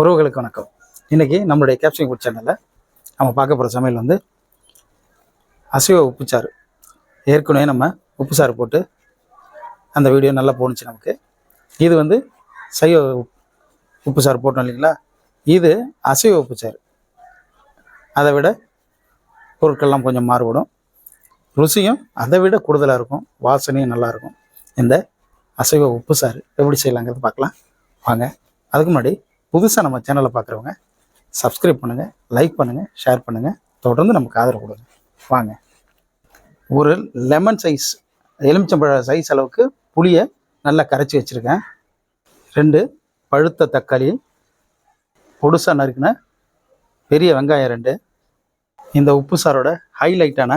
உறவுகளுக்கு வணக்கம். இன்றைக்கி நம்மளுடைய கேப்சிங் ஃபுட் சேனலில் நம்ம பார்க்க போகிற சமையல் வந்து அசைவ உப்புச்சாறு. ஏற்கனவே நம்ம உப்புச்சாறு போட்டு அந்த வீடியோ நல்லா போணுச்சு நமக்கு. இது வந்து சைவ உப்- உப்புச்சாறு போட்டோம் இல்லைங்களா? இது அசைவ உப்புச்சாறு. அதை விட பொருட்கள்லாம் கொஞ்சம் மாறுபடும். ருசியும் அதை விட கூடுதலாக இருக்கும். வாசனையும் நல்லாயிருக்கும் இந்த அசைவ உப்புசாறு எப்படி செய்யலாங்கிறது பார்க்கலாம். வாங்க. அதுக்கு முன்னாடி புதுசாக நம்ம சேனலை பார்க்குறவங்க சப்ஸ்கிரைப் பண்ணுங்கள் லைக் பண்ணுங்கள் ஷேர் பண்ணுங்கள் தொடர்ந்து நமக்கு ஆதரவு கொடுங்க. வாங்க. ஒரு லெமன் சைஸ் எலுமிச்சம்பழ சைஸ் அளவுக்கு புளியை நல்லா கரைச்சி வச்சுருக்கேன். ரெண்டு பழுத்த தக்காளி பொடுசாக நறுக்கின பெரிய வெங்காயம் ரெண்டு. இந்த உப்பு சாரோட ஹைலைட்டான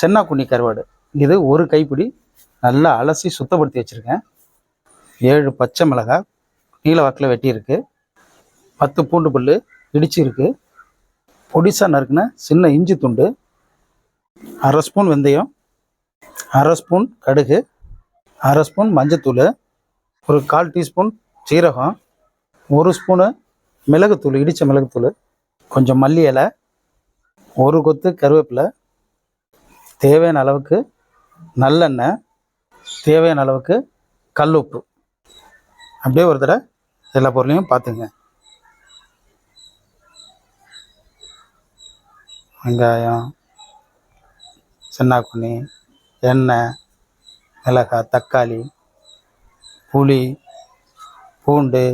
சென்னாக்குண்ணி கருவாடு. இது ஒரு கைப்பிடி நல்லா அலசி சுத்தப்படுத்தி வச்சுருக்கேன். ஏழு பச்சை மிளகாய் நீல வாக்கில் வெட்டியிருக்கு. பத்து பூண்டு புல் இடிச்சிருக்கு. பொடிசாக நறுக்குன சின்ன இஞ்சி துண்டு அரை ஸ்பூன் வெந்தயம் அரை ஸ்பூன் கடுகு அரை ஸ்பூன் மஞ்சத்தூள் ஒரு கால் டீஸ்பூன் சீரகம் ஒரு ஸ்பூனு மிளகுத்தூள் இடித்த மிளகுத்தூள் கொஞ்சம் மல்லி இலை ஒரு கொத்து கருவேப்பிலை தேவையான அளவுக்கு நல்லெண்ணெய் தேவையான அளவுக்கு கல் உப்பு அப்படியே ஒரு தடவை எல்லா பொருளையும் பார்த்துங்க. வெங்காயம் சின்னாக்குனி எண்ணெய் மிளகாய் தக்காளி புளி பூண்டு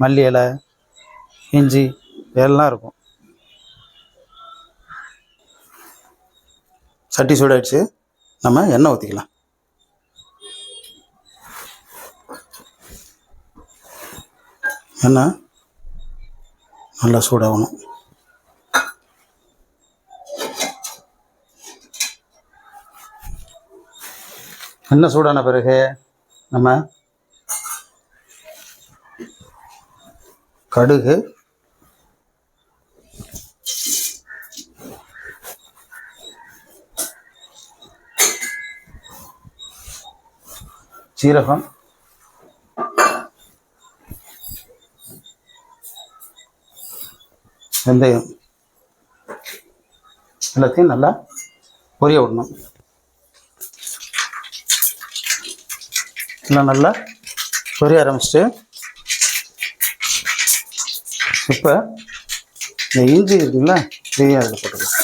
மல்லி இலை இஞ்சி எல்லாம் இருக்கும். சட்டி சூடாயிடுச்சு. நம்ம எண்ணெய் ஊற்றிக்கலாம் எண்ணெய் நல்லா சூடாகணும். என்ன சூடான பிறகு நம்ம கடுகு சீரகம் வெந்தயம். எல்லாத்தையும் நல்லா பொரிய விடணும். எல்லாம் நல்லா பொரிய ஆரம்பிச்சிட்டு இப்போ இந்த இஞ்சி இருக்குல்ல இதையும் அதில் போட்டுக்கலாம்.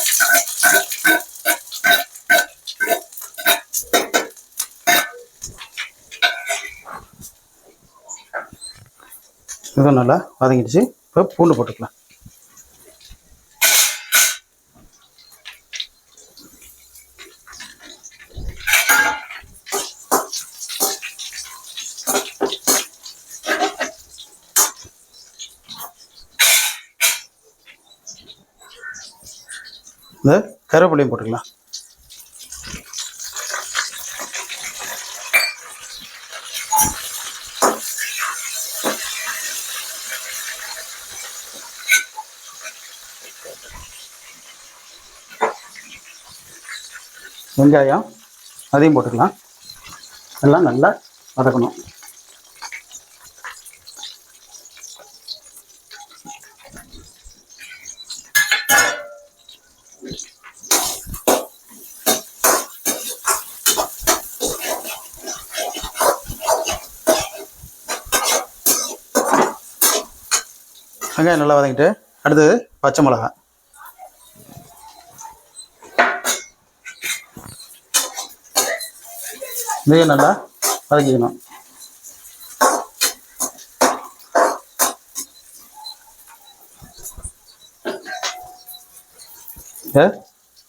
இதுவும் நல்லா வதங்கிடுச்சு இப்போ பூண்டு போட்டுக்கலாம். இந்த கருவேப்பிலையும் போட்டுக்கலாம். வெங்காயம் அதையும் போட்டுக்கலாம். எல்லாம் நல்லா வதக்கணும். வெங்காயம் நல்லா வதங்கிட்டு அடுத்தது பச்சை மிளகா இதையும் நல்லா வதக்கிக்கணும்.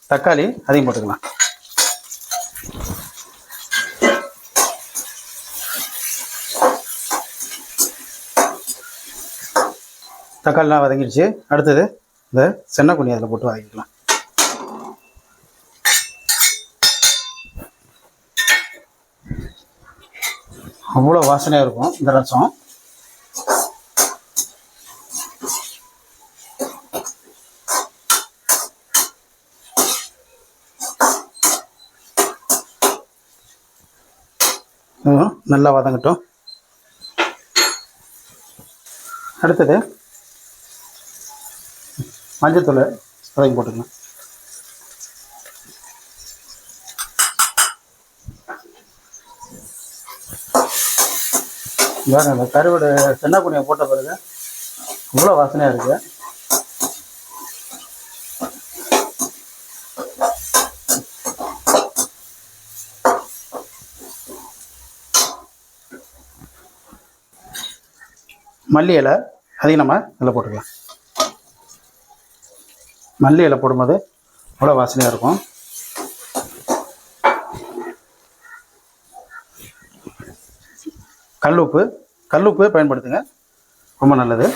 தக்காளி அதையும் போட்டுக்கலாம். தக்காளிலாம் வதங்கிடுச்சு. அடுத்தது இந்த சென்னக்குண்ணி அதில் போட்டு வதக்கிக்கலாம். அவ்வளோ வாசனையாக இருக்கும் இந்த ரசம். நல்லா வதங்கட்டும். அடுத்தது மஞ்சத்தூள் அதையும் போட்டுக்கலாம் இதாங்க இந்த கருவடு குனியை போட்ட பிறகு இவ்வளோ வாசனையாக இருக்குது மல்லி இலை அதையும் நம்ம இதில் போட்டுக்கலாம். மல்லி இலை போடும்போது அவ்வளோ வாசனையாக இருக்கும். கல்லுப்பு கல்லுப்பு பயன்படுத்துங்க. ரொம்ப நல்லது.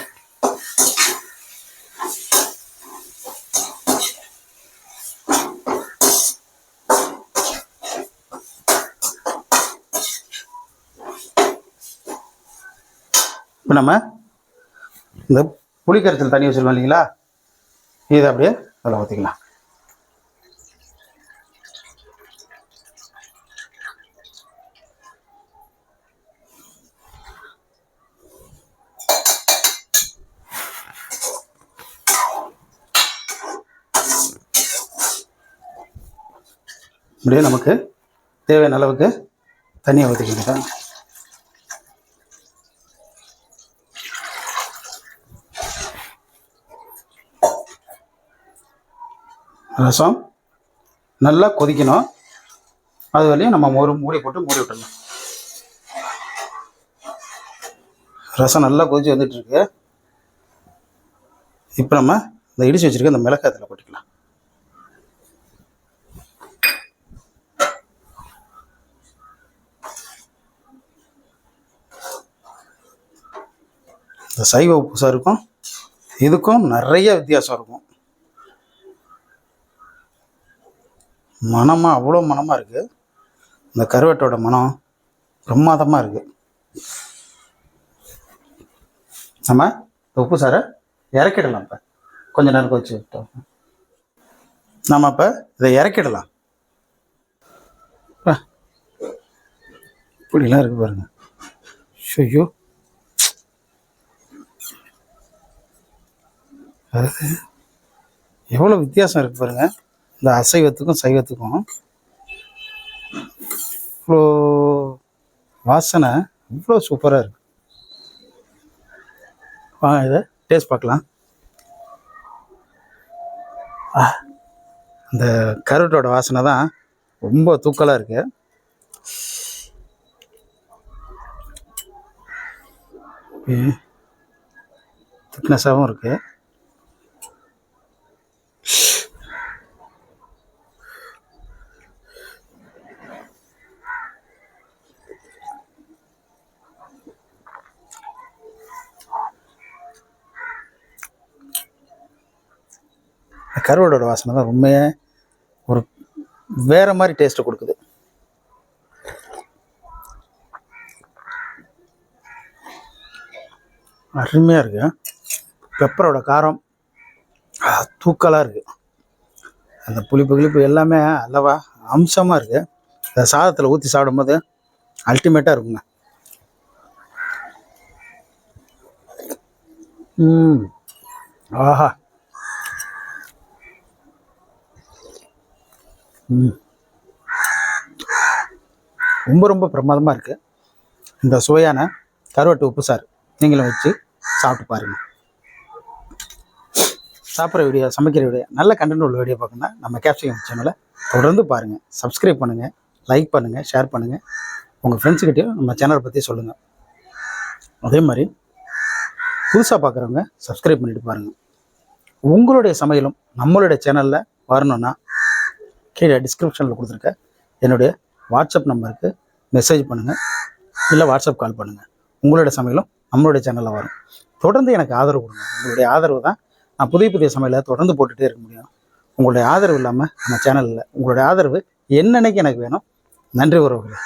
இப்போ நம்ம இந்த புளிக்கரைச்சல் தண்ணி வச்சுருக்கோம் இல்லைங்களா? இதை அப்படியே அதில் ஊற்றிக்கலாம் இப்படியே நமக்கு தேவையான அளவுக்கு தண்ணியை ஊற்றிக்கிட்டேன் ரசம் நல்லா கொதிக்கணும். அது வரையும் நம்ம மோர் மூடி போட்டு மூடி விட்டுடலாம் ரசம் நல்லா கொதிச்சு வந்துட்டுருக்கு. இப்போ நம்ம இந்த இடிச்சு வச்சுருக்க இந்த மிளகாய் இதில் போட்டுக்கலாம் இந்த சைவ உப்புசா இருக்கும் இதுக்கும் நிறைய வித்தியாசம் இருக்கும். மனமாக அவ்வளோ மனமாக இருக்குது இந்த கருவட்டோட மனம் பிரமாதமாக இருக்குது நம்ம உப்பு சாரை இறக்கிடலாம் இப்போ. கொஞ்ச நேரம் கொதிச்சு விட்டோம். நம்ம இப்போ இதை இறக்கிடலாம். இப்படிலாம் இருக்கு பாருங்க. ஐயோ. அதாவது எவ்வளோ வித்தியாசம் இருக்கு பாருங்கள் இந்த அசைவத்துக்கும் சைவத்துக்கும் இவ்வளோ வாசனை இவ்வளோ சூப்பராக இருக்கு. வாங்க இதை டேஸ்ட் பார்க்கலாம். அந்த கருட்டோட வாசனை தான் ரொம்ப தூக்கலாக இருக்கு. திக்னஸாகவும் இருக்குது கருவாடோட வாசனை தான் உண்மையே ஒரு வேற மாதிரி டேஸ்ட்டை கொடுக்குது. அருமையாக இருக்கு. பெப்பரோட காரம் தூக்கலாக இருக்கு. அந்த புளிப்பு கிளிப்பு எல்லாமே அல்லவா அம்சமாக இருக்கு. அந்த சாதத்தில் ஊற்றி சாப்பிடும்போது அல்டிமேட்டாக இருக்குங்க. ம். ஆஹா. ரொம்ப ரொம்ப பிரமாதமாக இருக்குது இந்த சுவையான கருவாட்டு உப்பு சார் நீங்களும் வச்சு சாப்பிட்டு பாருங்கள் சாப்பிட்ற வீடியோ சமைக்கிற வீடியோ நல்ல கண்டென்ட் உள்ள வீடியோ பார்க்கணும்னா நம்ம கேப்சிகம் சேனலை தொடர்ந்து பாருங்கள் சப்ஸ்கிரைப் பண்ணுங்கள் லைக் பண்ணுங்கள் ஷேர் பண்ணுங்கள் உங்கள் ஃப்ரெண்ட்ஸுக்கிட்டையும் நம்ம சேனலை பற்றி சொல்லுங்கள் அதே மாதிரி புதுசாக பார்க்குறவங்க சப்ஸ்கிரைப் பண்ணிட்டு பாருங்கள் உங்களுடைய சமையலும் நம்மளுடைய சேனலில் வரணும்னா கீழே டிஸ்கிரிப்ஷனில் கொடுத்துருக்க என்னுடைய வாட்ஸ்அப் நம்பருக்கு மெசேஜ் பண்ணுங்கள் இல்லை வாட்ஸ்அப் கால் பண்ணுங்கள் உங்களுடைய சமையலும் நம்மளுடைய சேனலில் வரும். தொடர்ந்து எனக்கு ஆதரவு கொடுங்க. உங்களுடைய ஆதரவு தான் நான் புதிய புதிய சமையலை தொடர்ந்து போட்டுகிட்டே இருக்க முடியும். உங்களுடைய ஆதரவு இல்லாமல் நம்ம சேனலில் உங்களுடைய ஆதரவு என்னன்னைக்கு எனக்கு வேணும்? நன்றி உறவுகளே.